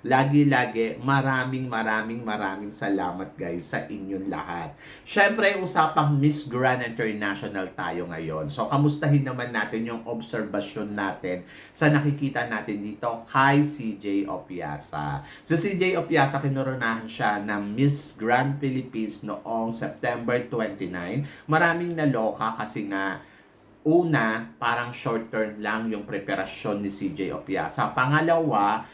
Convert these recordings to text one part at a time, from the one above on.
lagi-lagi, maraming maraming maraming salamat guys sa inyong lahat. Syempre, usapang Miss Grand International tayo ngayon. So, kamustahin naman natin yung obserbasyon natin sa nakikita natin dito kay CJ Opiasa. Si CJ Opiasa, kinoronahan siya ng Miss Grand Philippines noong September 29. Maraming naloka kasi nga una, parang short term lang yung preparasyon ni CJ Opiasa. Pangalawa,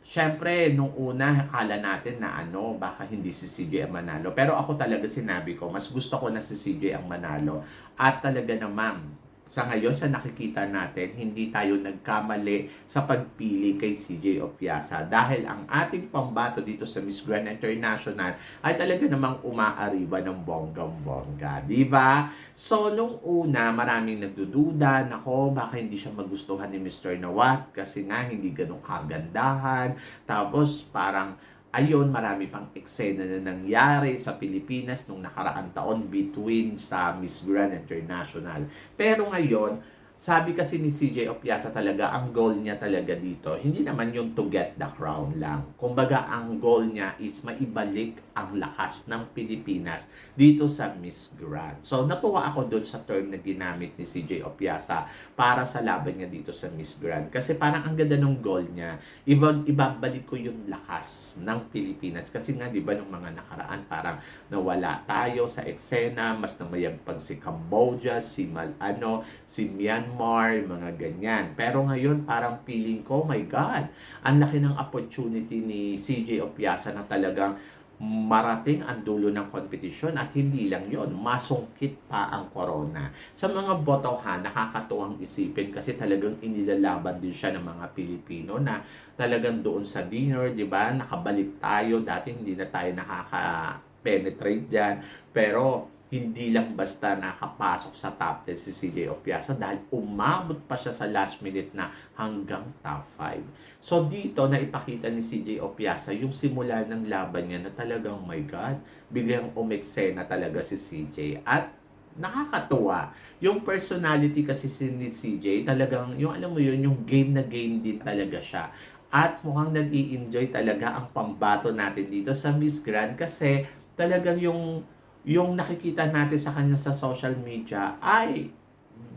Siyempre, nung una, akala natin na ano, baka hindi si CJ ang manalo. Pero ako talaga sinabi ko, mas gusto ko na si CJ ang manalo. At talaga namang, sa ngayon, sa nakikita natin, hindi tayo nagkamali sa pagpili kay CJ Opiasa. Dahil ang ating pambato dito sa Miss Grand International ay talaga namang umaariba ng bonggang-bongga. Di ba? So, nung una, maraming nagdududa, nako, baka hindi siya magustuhan ni Mr. Nawat kasi nga hindi ganun kagandahan. Tapos, parang Ayun, marami pang eksena na nangyari sa Pilipinas nung nakaraang taon between sa Miss Grand International. Pero ngayon, sabi kasi ni CJ Opiasa talaga, ang goal niya talaga dito, hindi naman yung to get the crown lang. Kumbaga, ang goal niya is maibalik ang lakas ng Pilipinas dito sa Miss Grand. So, natuwa ako doon sa term na ginamit ni CJ Opiasa para sa laban niya dito sa Miss Grand. Kasi parang ang ganda ng goal niya, iba, ibabalik ko yung lakas ng Pilipinas. Kasi nga, di ba, nung mga nakaraan, parang nawala tayo sa eksena, mas namayagpag si Cambodia, si Mal, ano, si Myanmar, mga ganyan. Pero ngayon, parang feeling ko, my God, ang laki ng opportunity ni CJ Opiasa na talagang marating ang dulo ng kompetisyon at hindi lang yon masungkit pa ang corona. Sa mga botohan, nakakatuwang isipin kasi talagang inilalaban din siya ng mga Pilipino na talagang doon sa dinner, di ba, nakabalik tayo, dati hindi na tayo nakaka-penetrate dyan, pero hindi lang basta nakapasok sa top 10 si CJ Opiasa dahil umabot pa siya sa last minute na hanggang top 5. So dito na ipakita ni CJ Opiasa yung simula ng laban niya na talagang my God, biglang umeksena talaga si CJ at nakakatuwa. Yung personality kasi si ni CJ, talagang, yung alam mo yun, yung game na game din talaga siya. At mukhang nag enjoy talaga ang pambato natin dito sa Miss Grand kasi talagang yung yung nakikita natin sa kanya sa social media ay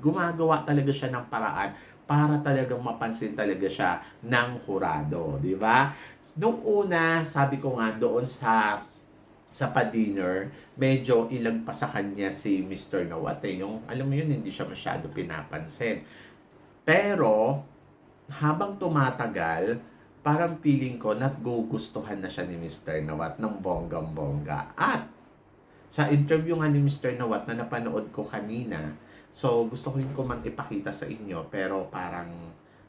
gumagawa talaga siya ng paraan para talagang mapansin talaga siya ng hurado, di ba? Nung una, sabi ko nga doon sa sa pa-dinner, medyo ilag pa sa kanya si Mr. Nawate. Yung, alam mo yun, hindi siya masyado pinapansin. Pero, habang tumatagal, parang feeling ko, nagugustuhan na siya ni Mr. Nawat ng bonggang-bongga. At, sa interview nga ni Mr. Nawat na napanood ko kanina, so gusto ko rin ko man ipakita sa inyo, pero parang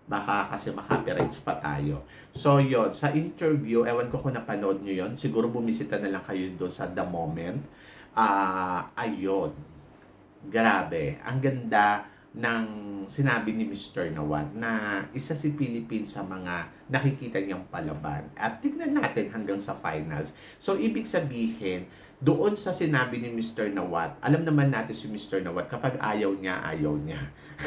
baka kasi makapirights pa tayo. So yon sa interview, ewan ko kung napanood nyo yon siguro bumisita na lang kayo doon sa The Moment. Ah, ayun. Grabe, ang ganda ng sinabi ni Mr. Nawat na isa si Philippines sa mga nakikita niyang palaban. At tignan natin hanggang sa finals. So, ibig sabihin, doon sa sinabi ni Mr. Nawat, alam naman natin si Mr. Nawat, kapag ayaw niya, ayaw niya.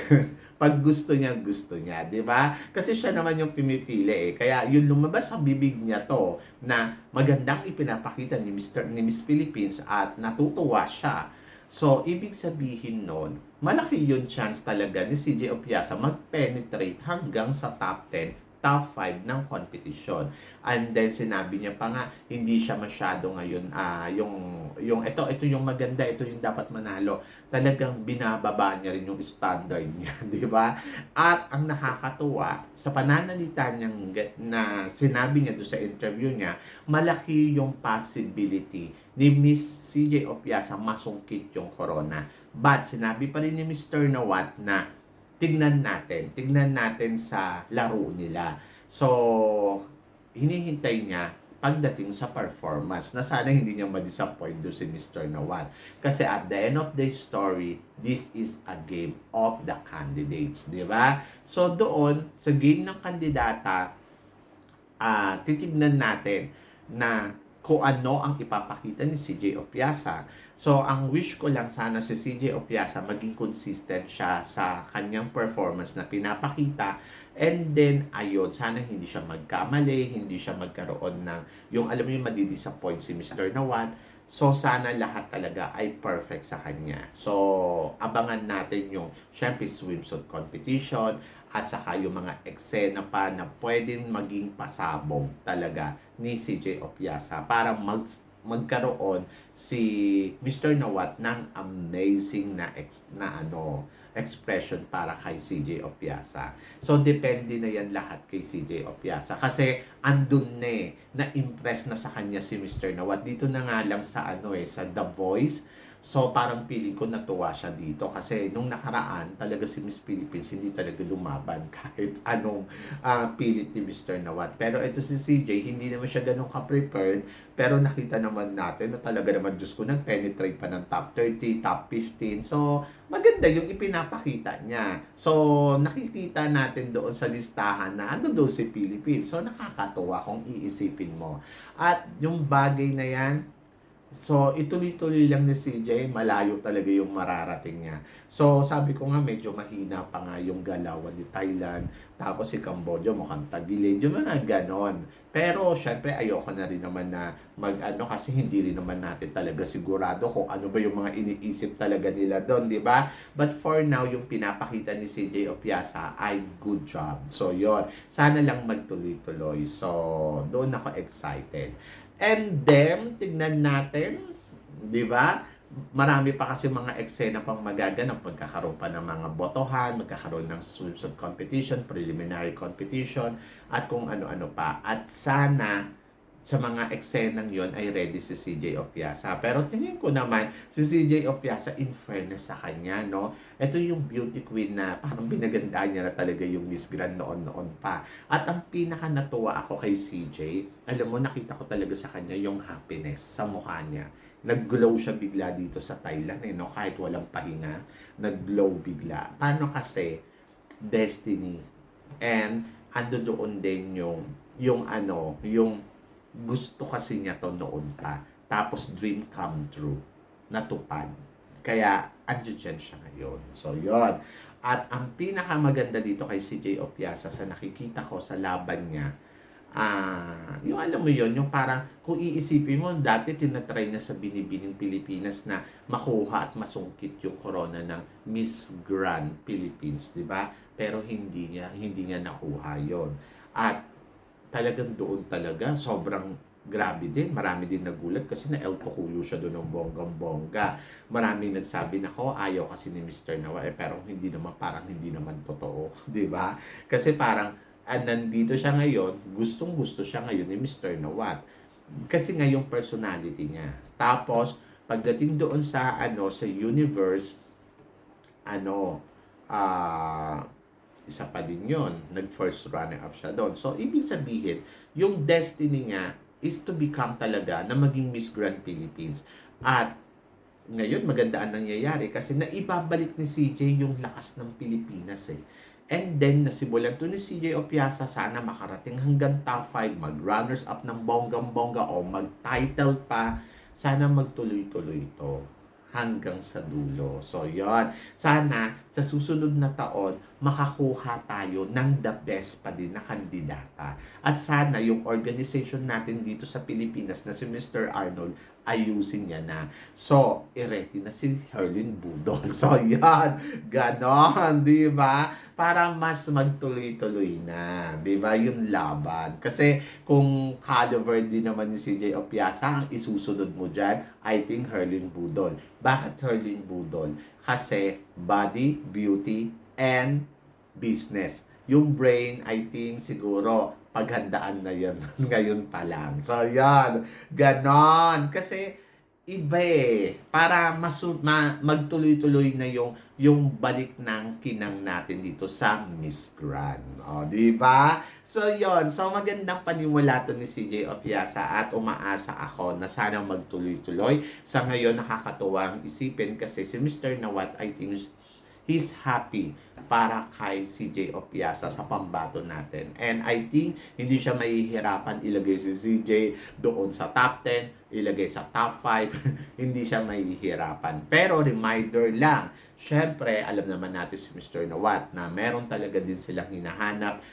Pag gusto niya, gusto niya, di ba? Kasi siya naman yung pimipili eh. Kaya yung lumabas sa bibig niya to na magandang ipinapakita ni Mr. ni Miss Philippines at natutuwa siya. So, ibig sabihin nun, malaki yung chance talaga ni CJ Opiasa mag-penetrate hanggang sa top 10 top 5 ng competition. And then sinabi niya pa nga, hindi siya masyado ngayon, ah yung yung ito, ito yung maganda, ito yung dapat manalo. Talagang binababa niya rin yung standard niya, di ba? At ang nakakatuwa, sa pananalita niyang ge- na sinabi niya doon sa interview niya, malaki yung possibility ni Miss CJ Opiasa masungkit yung corona. But sinabi pa rin ni Mr. Nawat na tignan natin, tignan natin sa laro nila. So, hinihintay niya pagdating sa performance na sana hindi niya ma-disappoint doon si Mr. Nawal. Kasi at the end of the story, this is a game of the candidates, di ba? So doon, sa game ng kandidata, ah titignan natin na kung ano ang ipapakita ni CJ Opiasa. So, ang wish ko lang sana si CJ Opiasa maging consistent siya sa kanyang performance na pinapakita And then, ayun, sana hindi siya magkamali, hindi siya magkaroon ng, yung alam mo yung madidisappoint si Mr. Nawat. So, sana lahat talaga ay perfect sa kanya. So, abangan natin yung, syempre, swimsuit competition, at saka yung mga eksena pa na pwedeng maging pasabog talaga ni CJ Opiasa para mag magkaroon si Mr. Nawat ng amazing na ex, na ano expression para kay CJ Opiasa. So, depende na yan lahat kay CJ Opiasa. Kasi, andun na eh, na-impress na sa kanya si Mr. Nawat. Dito na nga lang sa ano eh, sa The Voice. So, parang feeling ko natuwa siya dito. Kasi, nung nakaraan, talaga si Miss Philippines hindi talaga lumaban kahit anong ah, pilit ni Mr. Nawat. Pero ito si CJ, hindi naman siya ganun ka-prepared. Pero nakita naman natin na talaga naman, Diyos ko, nag-penetrate pa ng top 30, top 15. So, maganda yung ipinapakita niya. So, nakikita natin doon sa listahan na ano doon si Philippines. So, nakakatuwa kung iisipin mo. At yung bagay na yan, So, ituloy-tuloy lang ni CJ, malayo talaga yung mararating niya. So, sabi ko nga, medyo mahina pa nga yung galawan ni Thailand. Tapos si Cambodia mukhang tagilid. Yung mga ganon. Pero, syempre, ayoko na rin naman na mag-ano kasi hindi rin naman natin talaga sigurado kung ano ba yung mga iniisip talaga nila doon, di ba? But for now, yung pinapakita ni CJ Opiasa ay good job. So, yon Sana lang magtuloy-tuloy. So, doon ako excited. And then, tignan natin, di ba? Marami pa kasi mga eksena pang magaganap. Magkakaroon pa ng mga botohan, magkakaroon ng swimsuit competition, preliminary competition, at kung ano-ano pa. At sana, sa mga eksenang yon ay ready si CJ Opiasa. Pero tingin ko naman, si CJ Opiasa, in fairness sa kanya, no? Ito yung beauty queen na parang binagandaan niya na talaga yung Miss Grand noon-noon pa. At ang pinaka natuwa ako kay CJ, alam mo, nakita ko talaga sa kanya yung happiness sa mukha niya. Nag-glow siya bigla dito sa Thailand, eh, no? Kahit walang pahinga, nag-glow bigla. Paano kasi? Destiny. And, ando doon din yung, yung ano, yung gusto kasi niya to noon pa. Tapos dream come true. Natupad. Kaya andyan siya ngayon. So, yon At ang pinakamaganda dito kay CJ Opiasa sa nakikita ko sa laban niya, ah, yung alam mo yon yung parang kung iisipin mo, dati tinatry niya sa binibining Pilipinas na makuha at masungkit yung corona ng Miss Grand Philippines, di ba? Pero hindi niya, hindi niya nakuha yon At talagang doon talaga, sobrang grabe din. Marami din nagulat kasi na El Tocuyo siya doon ng bonggang-bongga. Maraming nagsabi na ko, ayaw kasi ni Mr. Nawa. Eh, pero hindi naman, parang hindi naman totoo. ba? Kasi parang, ah, nandito siya ngayon, gustong gusto siya ngayon ni Mr. Nawat. Kasi nga yung personality niya. Tapos, pagdating doon sa, ano, sa universe, ano, ah, isa pa din yon nag-first runner-up siya doon. So, ibig sabihin, yung destiny niya is to become talaga na maging Miss Grand Philippines. At ngayon, maganda ang nangyayari kasi naibabalik ni CJ yung lakas ng Pilipinas eh. And then, nasimulan to ni CJ Opiasa, sana makarating hanggang top 5, mag-runners up ng bonggang-bongga o mag-title pa. Sana magtuloy-tuloy ito hanggang sa dulo. So, yon Sana sa susunod na taon, makakuha tayo ng the best pa din na kandidata. At sana yung organization natin dito sa Pilipinas na si Mr. Arnold, ayusin niya na. So, ireti na si Herlin Budol. So, yan. Ganon, di ba? Para mas magtuloy-tuloy na. Di ba? Yung laban. Kasi kung caliber din naman ni CJ Opiasa, ang isusunod mo dyan, I think Herlin Budol. Bakit Herlin Budol? Kasi body, beauty, and business. Yung brain, I think siguro paghandaan na yan ngayon pa lang. So, yan. Ganon. Kasi, iba eh. Para masu- ma- magtuloy-tuloy na yung yung balik ng kinang natin dito sa Miss Grand. O, di ba? So, yon So, magandang panimula to ni CJ Opiasa at umaasa ako na sana magtuloy-tuloy. Sa ngayon, nakakatuwang isipin kasi si Mr. Nawat, I think, he's happy para kay CJ Opiasa sa pambato natin. And I think hindi siya mahihirapan ilagay si CJ doon sa top 10, ilagay sa top 5, hindi siya mahihirapan. Pero reminder lang, syempre alam naman natin si Mr. Nawat na meron talaga din silang hinahanap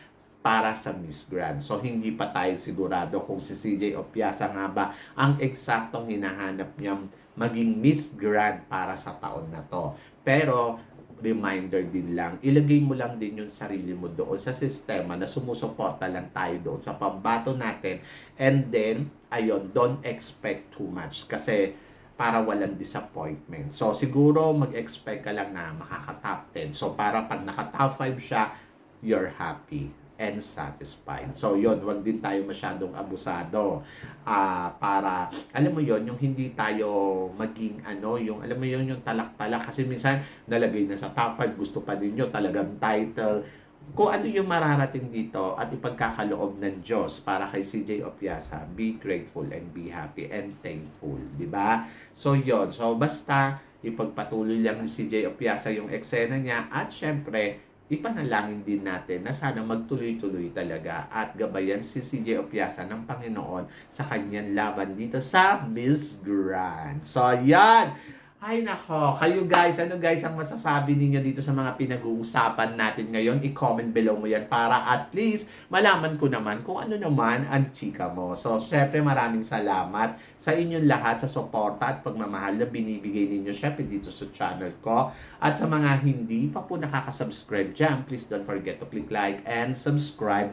para sa Miss Grand. So, hindi pa tayo sigurado kung si CJ Opiasa nga ba ang eksaktong hinahanap niyang maging Miss Grand para sa taon na to. Pero, reminder din lang, ilagay mo lang din yung sarili mo doon sa sistema na sumusuporta lang tayo doon sa pambato natin. And then, ayun, don't expect too much kasi para walang disappointment. So, siguro mag-expect ka lang na makaka-top 10. So, para pag naka-top 5 siya, you're happy and satisfied. So, yon wag din tayo masyadong abusado ah para, alam mo yon yung hindi tayo maging ano, yung, alam mo yon yung talak-talak. Kasi minsan, nalagay na sa top 5, gusto pa din nyo talagang title. Kung ano yung mararating dito at ipagkakaloob ng Diyos para kay CJ Opiasa, be grateful and be happy and thankful. di ba So, yon So, basta ipagpatuloy lang ni CJ Opiasa yung eksena niya at syempre, ipanalangin din natin na sana magtuloy-tuloy talaga at gabayan si CJ Opiasa ng Panginoon sa kanyang laban dito sa Miss Grand. So, yan! Ay nako, kayo guys, ano guys ang masasabi ninyo dito sa mga pinag-uusapan natin ngayon? I-comment below mo yan para at least malaman ko naman kung ano naman ang chika mo. So, syempre maraming salamat sa inyong lahat sa suporta at pagmamahal na binibigay ninyo syempre dito sa channel ko. At sa mga hindi pa po nakaka-subscribe dyan, please don't forget to click like and subscribe